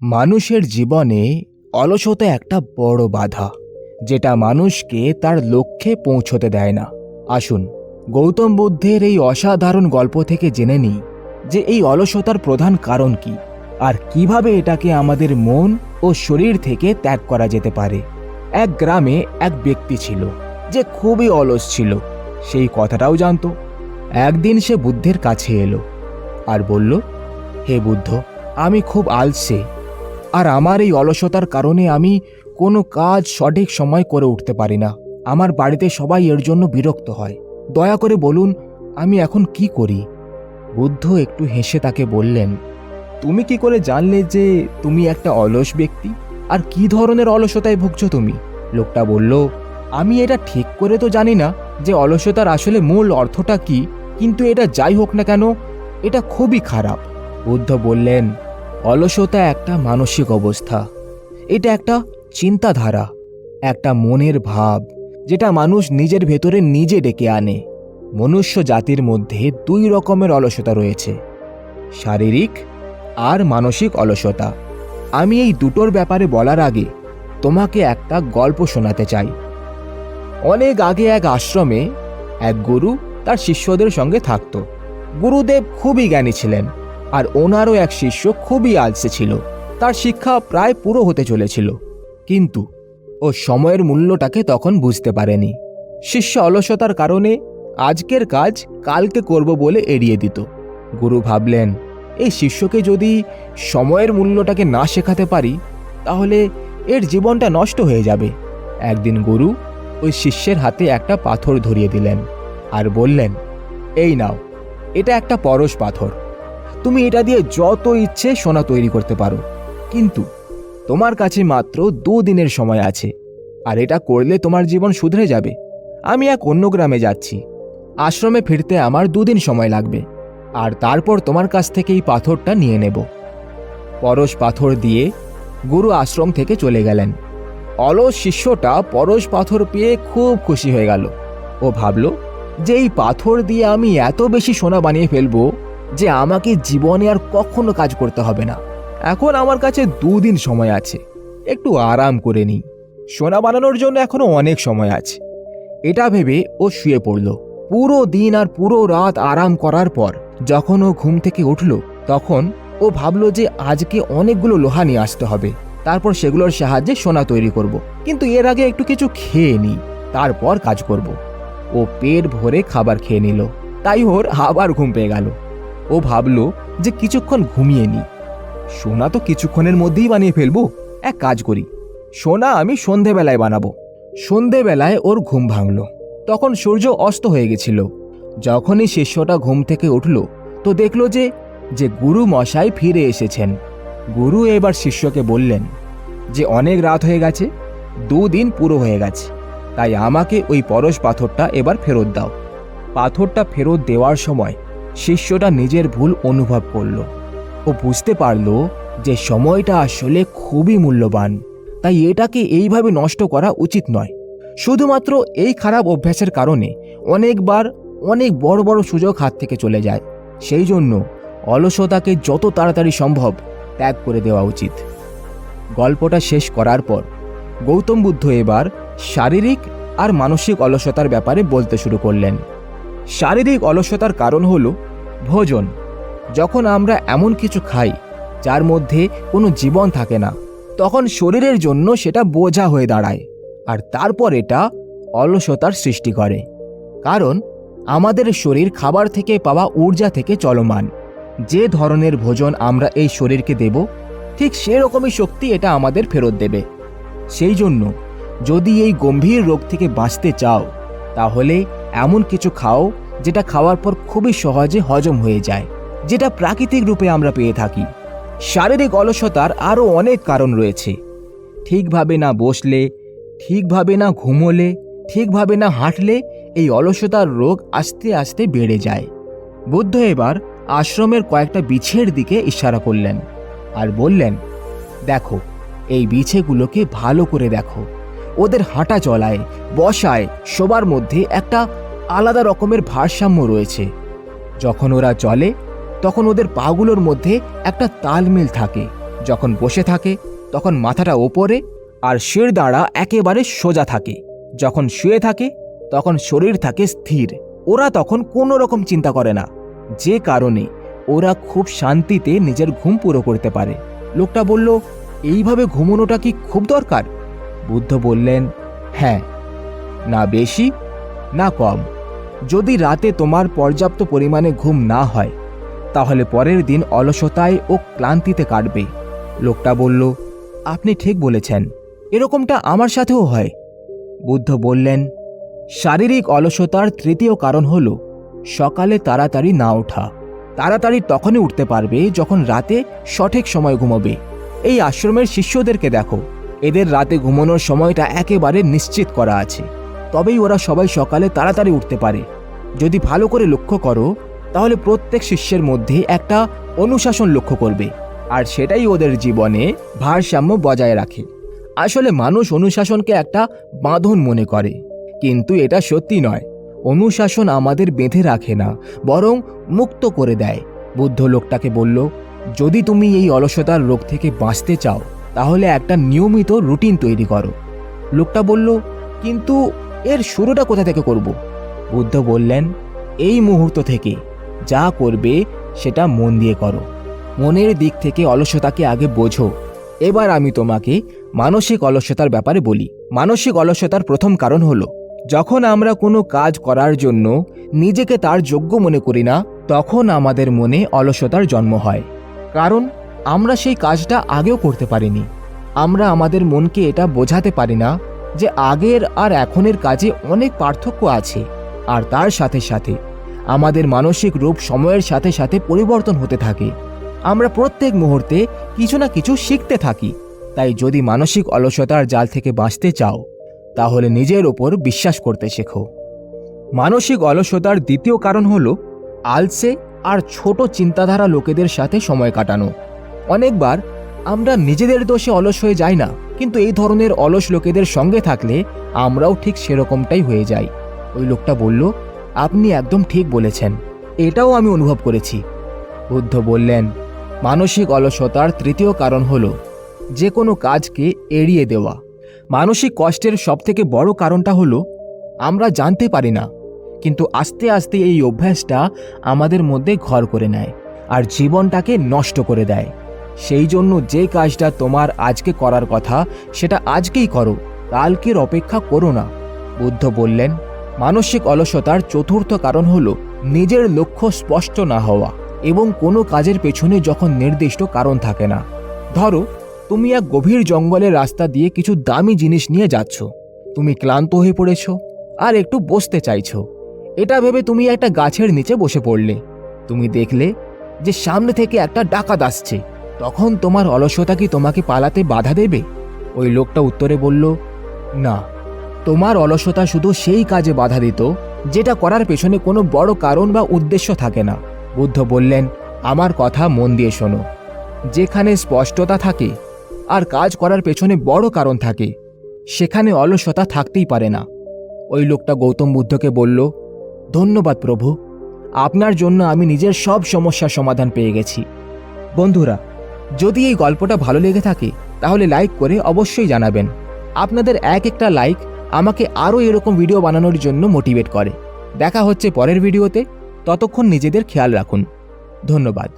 মানুষের জীবনে অলসতা একটা বড় বাধা, যেটা মানুষকে তার লক্ষ্যে পৌঁছতে দেয় না। আসুন, গৌতম বুদ্ধের এই অসাধারণ গল্প থেকে জেনে নিই যে এই অলসতার প্রধান কারণ কি, আর কীভাবে এটাকে আমাদের মন ও শরীর থেকে ত্যাগ করা যেতে পারে। এক গ্রামে এক ব্যক্তি ছিল, যে খুবই অলস ছিল, সেই কথাটাও জানতো। একদিন সে বুদ্ধের কাছে এলো আর বলল, হে বুদ্ধ, আমি খুব আলসে আর আমার এই অলসতার কারণে আমি কোনো কাজ সঠিক সময় করে উঠতে পারি না। আমার বাড়িতে সবাই এর জন্য বিরক্ত হয়। দয়া করে বলুন, আমি এখন কি করি? বুদ্ধ একটু হেসে তাকে বললেন, তুমি কি করে জানলে যে তুমি একটা অলস ব্যক্তি? আর কি ধরনের অলসতায় ভুগছো তুমি? লোকটা বলল, আমি এটা ঠিক করে তো জানি না যে অলসতার আসলে মূল অর্থটা কি, কিন্তু এটা যাই হোক না কেন, এটা খুবই খারাপ। বুদ্ধ বললেন অলসতা একটা মানসিক অবস্থা। এটা একটা চিন্তাধারা, একটা মনের ভাব, যেটা মানুষ নিজের ভেতরে নিজে ডেকে আনে। মনুষ্য জাতির মধ্যে দুই রকমের অলসতা রয়েছে, শারীরিক আর মানসিক অলসতা। আমি এই দুটোর ব্যাপারে বলার আগে তোমাকে একটা গল্প শোনাতে চাই। অনেক আগে এক আশ্রমে এক গুরু তার শিষ্যদের সঙ্গে থাকত। গুরুদেব খুবই জ্ঞানী ছিলেন। আর ওনারও এক শিষ্য খুবই আলসে ছিল। তার শিক্ষা প্রায় পুরো হতে চলেছিল। কিন্তু ও সময়ের মূল্যটাকে তখন বুঝতে পারেনি। শিষ্য অলসতার কারণে আজকের কাজ কালকে করব বলে এড়িয়ে দিত। গুরু ভাবলেন, এই শিষ্যকে যদি সময়ের মূল্যটাকে না শেখাতে পারি, তাহলে এর জীবনটা নষ্ট হয়ে যাবে। একদিন গুরু ওই শিষ্যের হাতে একটা পাথর ধরিয়ে দিলেন আর বললেন, এই নাও, এটা একটা পরশ পাথর। তুমি এটা দিয়ে যত ইচ্ছে সোনা তৈরি করতে পারো। কিন্তু তোমার কাছে মাত্র দুদিনের সময় আছে, আর এটা করলে তোমার জীবন শুধরে যাবে। আমি এক অন্য গ্রামে যাচ্ছি। আশ্রমে ফিরতে আমার দুদিন সময় লাগবে, আর তারপর তোমার কাছ থেকে এই পাথরটা নিয়ে নেব। পরশ পাথর দিয়ে গুরু আশ্রম থেকে চলে গেলেন। অলস শিষ্যটা পরশ পাথর পেয়ে খুব খুশি হয়ে গেল ও ভাবল যে এই পাথর দিয়ে আমি এত বেশি সোনা বানিয়ে ফেলব যে আমাকে জীবনে আর কখনো কাজ করতে হবে না। এখন আমার কাছে দুদিন সময় আছে। একটু আরাম করে নিই। সোনা বানানোর জন্য এখনও অনেক সময় আছে। এটা ভেবে ও শুয়ে পড়ল। পুরো দিন আর পুরো রাত আরাম করার পর যখন ও ঘুম থেকে উঠল, তখন ও ভাবলো যে আজকে অনেকগুলো লোহা নিয়ে আসতে হবে। তারপর সেগুলোর সাহায্যে সোনা তৈরি করব। কিন্তু এর আগে একটু কিছু খেয়ে নিই। তারপর কাজ করব। ও পেট ভরে খাবার খেয়ে নিল। তাই ওর আবার ঘুম পেয়ে গেল। ও ভাবলো যে কিছুক্ষণ ঘুমিয়ে নি। সোনা তো কিছুক্ষণের মধ্যেই বানিয়ে ফেলব। এক কাজ করি, সোনা আমি সন্ধেবেলায় বানাবো। সন্ধেবেলায় ওর ঘুম ভাঙল। তখন সূর্য অস্ত হয়ে গেছিল। যখনই শিষ্যটা ঘুম থেকে উঠল, তো দেখল যে যে গুরু মশাই ফিরে এসেছেন। গুরু এবার শিষ্যকে বললেন, যে অনেক রাত হয়ে গেছে, দুদিন পুরো হয়ে গেছে, তাই আমাকে ওই পরশ পাথরটা এবার ফেরত দাও। পাথরটা ফেরত দেওয়ার সময় শিষ্যটা নিজের ভুল অনুভব করল ও বুঝতে পারল যে সময়টা আসলে খুবই মূল্যবান। তাই এটাকে এইভাবে নষ্ট করা উচিত নয়। শুধুমাত্র এই খারাপ অভ্যাসের কারণে অনেকবার অনেক বড় বড় সুযোগ হাত থেকে চলে যায়। সেই জন্য অলসতাকে যত তাড়াতাড়ি সম্ভব ত্যাগ করে দেওয়া উচিত। গল্পটা শেষ করার পর গৌতম বুদ্ধ এবার শারীরিক আর মানসিক অলসতার ব্যাপারে বলতে শুরু করলেন। শারীরিক অলসতার কারণ হলো ভোজন। যখন আমরা এমন কিছু খাই, যার মধ্যে কোনো জীবন থাকে না, তখন শরীরের জন্য সেটা বোঝা হয়ে দাঁড়ায়, আর তারপর এটা অলসতার সৃষ্টি করে। কারণ, আমাদের শরীর খাবার থেকে পাওয়া ঊর্জা থেকে চলমান। যে ধরনের ভোজন আমরা এই শরীরকে দেব, ঠিক সেরকমই শক্তি এটা আমাদের ফেরত দেবে। সেই জন্য, যদি এই গম্ভীর রোগ থেকে বাঁচতে চাও, তাহলে এমন কিছু খাও যেটা খাওয়ার পর খুবই সহজে হজম হয়ে যায়, যেটা প্রাকৃতিক রূপে আমরা পেয়ে থাকি। শারীরিক অলসতার আরও অনেক কারণ রয়েছে। ঠিকভাবে না বসলে, ঠিকভাবে না ঘুমোলে, ঠিকভাবে না হাঁটলে এই অলসতার রোগ আস্তে আস্তে বেড়ে যায়। বুদ্ধ এবার আশ্রমের কয়েকটা বিছের দিকে ইশারা করলেন আর বললেন, দেখো, এই বিছেগুলোকে ভালো করে দেখো। ওদের হাঁটা চলায়, বসায় সবার মধ্যে একটা আলাদা রকমের ভারসাম্য রয়েছে। যখন ওরা চলে, তখন ওদের পাগুলোর মধ্যে একটা তালমিল থাকে। যখন বসে থাকে, তখন মাথাটা ওপরে আর শির দাঁড়া একেবারে সোজা থাকে। যখন শুয়ে থাকে, তখন শরীর থাকে স্থির। ওরা তখন কোনো রকম চিন্তা করে না। যে কারণে ওরা খুব শান্তিতে নিজের ঘুম পুরো করতে পারে। লোকটা বলল, এইভাবে ঘুমোনোটা কি খুব দরকার? বুদ্ধ বললেন হ্যাঁ। না বেশি? না কম। যদি রাতে তোমার পর্যাপ্ত পরিমাণে ঘুম না হয়, তাহলে পরের দিন অলসতায় ও ক্লান্তিতে কাটবে। লোকটা বলল, আপনি ঠিক বলেছেন, এরকমটা আমার সাথেও হয়। বুদ্ধ বললেন, শারীরিক অলসতার তৃতীয় কারণ হল, সকালে তাড়াতাড়ি না ওঠা। তাড়াতাড়ি তখনই উঠতে পারবে যখন রাতে সঠিক সময় ঘুমোবে। এই আশ্রমের শিষ্যদেরকে দেখো, এদের রাতে ঘুমানোর সময়টা একেবারে নিশ্চিত করা আছে। তবেই ওরা সবাই সকালে তাড়াতাড়ি উঠতে পারে। যদি ভালো করে লক্ষ্য করো, তাহলে প্রত্যেক শিষ্যের মধ্যে একটা অনুশাসন লক্ষ্য করবে, আর সেটাই ওদের জীবনে ভারসাম্য বজায় রাখে। আসলে মানুষ অনুশাসনকে একটা বাঁধন মনে করে, কিন্তু এটা সত্যি নয়। অনুশাসন আমাদের বেঁধে রাখে না, বরং মুক্ত করে দেয়। বুদ্ধ লোকটাকে বলল, যদি তুমি এই অলসতার রোগ থেকে বাঁচতে চাও, তাহলে একটা নিয়মিত রুটিন তৈরি করো। লোকটা বলল কিন্তু এর শুরুটা কোথা থেকে করব? বুদ্ধ বললেন, এই মুহূর্ত থেকে। যা করবে সেটা মন দিয়ে করো। মনের দিক থেকে অলসতাকে আগে বোঝো। এবার আমি তোমাকে মানসিক অলসতার ব্যাপারে বলি। মানসিক অলসতার প্রথম কারণ হলো, যখন আমরা কোনো কাজ করার জন্য নিজেকে তার যোগ্য মনে করি না, তখন আমাদের মনে অলসতার জন্ম হয়। কারণ, আমরা সেই কাজটা আগেও করতে পারিনি। আমরা আমাদের মনকে এটা বোঝাতে পারি না যে আগের আর এখনের কাজে অনেক পার্থক্য আছে। আর তার সাথে সাথে আমাদের মানসিক রূপ সময়ের সাথে সাথে পরিবর্তন হতে থাকে। আমরা প্রত্যেক মুহূর্তে কিছু না কিছু শিখতে থাকি। তাই যদি মানসিক অলসতার জাল থেকে বাঁচতে চাও, তাহলে নিজের ওপর বিশ্বাস করতে শেখো। মানসিক অলসতার দ্বিতীয় কারণ হলো আলসে আর ছোট চিন্তাধারা লোকেদের সাথে সময় কাটানো। অনেকবার আমরা নিজেদের দোষে অলস হয়ে যাই না, কিন্তু এই ধরনের অলস লোকেদের সঙ্গে থাকলে আমরাও ঠিক সেরকমটাই হয়ে যাই। ওই লোকটা বলল, আপনি একদম ঠিক বলেছেন। এটাও আমি অনুভব করেছি। বুদ্ধ বললেন, মানসিক অলসতার তৃতীয় কারণ হল যে কোনো কাজকে এড়িয়ে দেওয়া। মানসিক কষ্টের সবথেকে বড় কারণটা হলো আমরা জানতে পারি না, কিন্তু আস্তে আস্তে এই অভ্যাসটা আমাদের মধ্যে ঘর করে নেয় আর জীবনটাকে নষ্ট করে দেয়। সেই জন্য যে কাজটা তোমার আজকে করার কথা, সেটা আজকেই করো, কালকের অপেক্ষা করো না। বুদ্ধ বললেন, মানসিক অলসতার চতুর্থ কারণ হল নিজের লক্ষ্য স্পষ্ট না হওয়া এবং কোনো কাজের পেছনে যখন নির্দিষ্ট কারণ থাকে না। ধরো, তুমি এক গভীর জঙ্গলের রাস্তা দিয়ে কিছু দামি জিনিস নিয়ে যাচ্ছ। তুমি ক্লান্ত হয়ে পড়েছ আর একটু বসতে চাইছো। এটা ভেবে তুমি একটা গাছের নিচে বসে পড়লে। তুমি দেখলে যে সামনে থেকে একটা ডাকাত আসছে। তখন তোমার অলসতা কি তোমাকে পালাতে বাধা দেবে? ওই লোকটা উত্তরে বলল, না, তোমার অলসতা শুধু সেই কাজে বাধা দিত, যেটা করার পেছনে কোনো বড় কারণ বা উদ্দেশ্য থাকে না। বুদ্ধ বললেন, আমার কথা মন দিয়ে শোনো। যেখানে স্পষ্টতা থাকে আর কাজ করার পেছনে বড় কারণ থাকে, সেখানে অলসতা থাকতেই পারে না। ওই লোকটা গৌতম বুদ্ধকে বলল, ধন্যবাদ প্রভু, আপনার জন্য আমি নিজের সব সমস্যার সমাধান পেয়ে গেছি। বন্ধুরা যদি এই গল্পটা ভালো লেগে থাকে, তাহলে লাইক করে অবশ্যই জানাবেন। আপনাদের এক একটা লাইক আমাকে আরও এরকম ভিডিও বানানোর জন্য মোটিভেট করে। দেখা হচ্ছে পরের ভিডিওতে। ততক্ষণ নিজেদের খেয়াল রাখুন। ধন্যবাদ।